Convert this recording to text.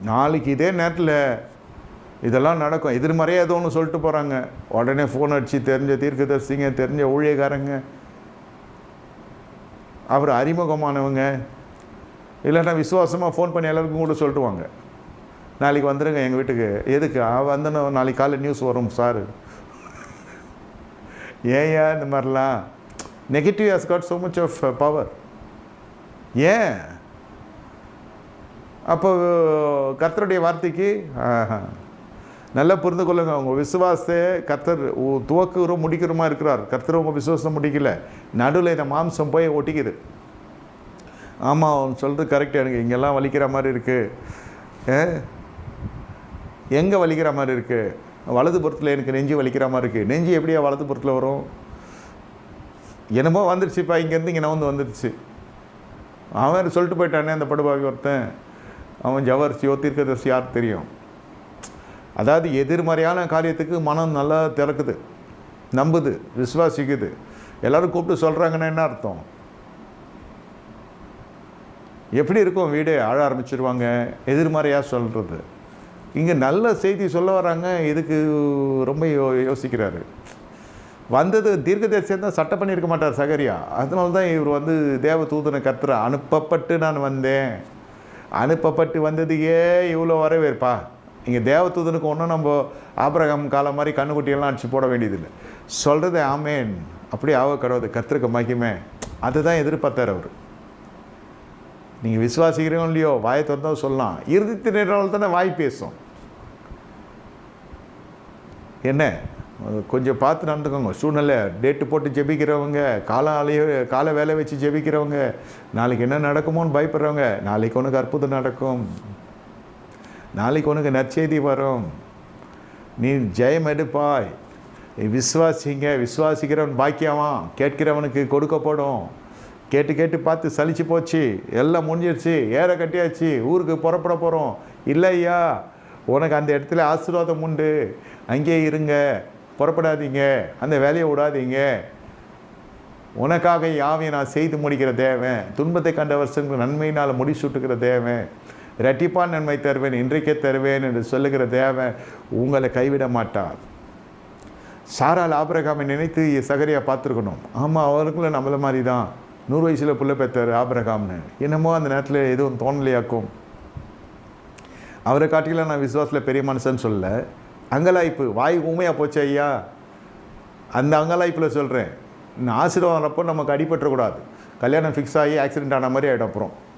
நாளைக்கு இதே நேரத்தில் இதெல்லாம் நடக்கும். எதிர்மறையாக ஏதோ ஒன்று சொல்லிட்டு போகிறாங்க உடனே ஃபோன் அடித்து தெரிஞ்ச தீர்க்கதரிசிங்க தெரிஞ்ச ஊழியக்காரங்க அப்புறம் அறிமுகமானவங்க இல்லைன்னா விசுவாசமாக ஃபோன் பண்ணி எல்லாருக்கும் கூட சொல்லிட்டுவாங்க நாளைக்கு வந்துடுங்க எங்கள் வீட்டுக்கு. எதுக்கு? ஆ, நாளைக்கு காலைல நியூஸ் வரும் சார் ஏயா இந்த மாதிரிலாம். Negative has got so much of power ஏன்? அப்போ கர்த்தருடைய வார்த்தைக்கு ஆஹா. நல்லா புரிந்து கொள்ளுங்க. உங்கள் விசுவாசத்தை கர்த்தர் துவக்கிறோம் முடிக்கிறோமா இருக்கிறார். கர்த்தர் உங்கள் விசுவாசம் முடிக்கல. நடுவில் இந்த மாம்சம் போய் ஒட்டிக்குது. ஆமாம் அவன் சொல்கிறது கரெக்டாக எனக்கு. இங்கெல்லாம் வலிக்கிற மாதிரி இருக்குது எங்கே வலிக்கிற மாதிரி இருக்குது வலதுபுறத்தில் எனக்கு நெஞ்சு வலிக்கிற மாதிரி இருக்குது நெஞ்சு எப்படியா வலதுபுறத்தில் வரும்? என்னமோ வந்துருச்சுப்பா. இங்கேருந்து இங்கே வந்து வந்துருச்சு. அவன் சொல்லிட்டு போயிட்டானே அந்த படுபாவி ஒருத்தன். அவன் ஜவர் தீர்க்கதரிசி யார் தெரியும்? அதாவது எதிர்மறையான காரியத்துக்கு மனம் நல்லா திறக்குது நம்புது விசுவாசிக்குது. எல்லோரும் கூப்பிட்டு சொல்கிறாங்கன்னா என்ன அர்த்தம்? எப்படி இருக்கும் வீடு? ஆழ ஆரம்பிச்சிருவாங்க. எதிர்மறையாக சொல்கிறது இங்கே நல்ல செய்தி சொல்ல வராங்க. இதுக்கு ரொம்ப யோ யோசிக்கிறாரு. வந்தது தீர்க்கதரிசியம் தான் சட்டை பண்ணியிருக்க மாட்டார் சகரியா. அதனால தான் இவர் வந்து தேவ தூதனை கத்துற அனுப்பப்பட்டு நான் வந்தேன். அனுப்பப்பட்டு வந்ததுக்கே இவ்வளோ வரவேற்பா. இங்கே தேவதூதனுக்கு ஒன்றும் நம்ம ஆபரகம் காலம் மாதிரி கண்ணுக்குட்டியெல்லாம் அடிச்சு போட வேண்டியதில்லை. சொல்கிறது ஆமேன். அப்படி ஆவ கடவுது கத்திருக்க மகிமே. அதுதான் எதிர்பார்த்தார் அவர். நீங்கள் விசுவாசிக்கிறோம் இல்லையோ வாயை திறந்தா சொல்லலாம். இறுதி திணறால் தானே வாய் பேசும். என்ன? கொஞ்சம் பார்த்து நடந்துக்கோங்க. சூழ்நிலை டேட்டு போட்டு ஜெபிக்கிறவங்க காலாலேயே காலை வேலை வச்சு ஜெபிக்கிறவங்க நாளைக்கு என்ன நடக்குமோன்னு பயப்படுறவங்க நாளைக்கு உனக்கு அற்புதம் நடக்கும். நாளைக்கு உனக்கு நற்செய்தி வரும். நீ ஜெயம் எடுப்பாய். விஸ்வாசிங்க விஸ்வாசிக்கிறவன் விசுவாசிக்கிறவன் பாக்கியவான். கேட்கிறவனுக்கு கொடுக்கப்படும். கேட்டு கேட்டு பார்த்து சலிச்சு போச்சு. எல்லாம் முடிஞ்சிருச்சு. ஏற கட்டியாச்சு. ஊருக்கு புறப்பட போகிறோம் இல்லையா? உனக்கு அந்த இடத்துல ஆசீர்வாதம் உண்டு. அங்கேயே இருங்க. புறப்படாதீங்க. அந்த வேலையை விடாதீங்க. உனக்காக யாவையும் நான் செய்து முடிக்கிற தேவன் துன்பத்தை கண்ட வருஷங்கள் நன்மையினால் முடிசூட்டுகிற தேவன் இரட்டிப்பான் நன்மை தருவேன் இன்றைக்கே தருவேன் என்று சொல்லுகிற தேவன் உங்களை கைவிட மாட்டார். சாரால் ஆபிரகாமை நினைத்து சகரியா பார்த்துருக்கணும். ஆமாம் அவருக்குள்ள நம்மளை மாதிரி தான் நூறு வயசில் புள்ள பெற்றார் ஆபிரகாம்னு. என்னமோ அந்த நேரத்தில் எதுவும் தோணலையாக்கும். அவரை காட்டிலாம் நான் விசுவாசத்தில் பெரிய மனுஷன்னு சொல்லலை. அங்கலாய்ப்பு. வாய் ஊமையாக போச்சு ஐயா. அந்த அங்கலாய்ப்பில் சொல்கிறேன் நான் ஆசீர்வாதம் வரப்போ நமக்கு அடிபட்டுறக்கூடாது. கல்யாணம் ஃபிக்ஸ் ஆகி ஆக்சிடென்ட் ஆன மாதிரி ஆகிடும் அப்புறம்.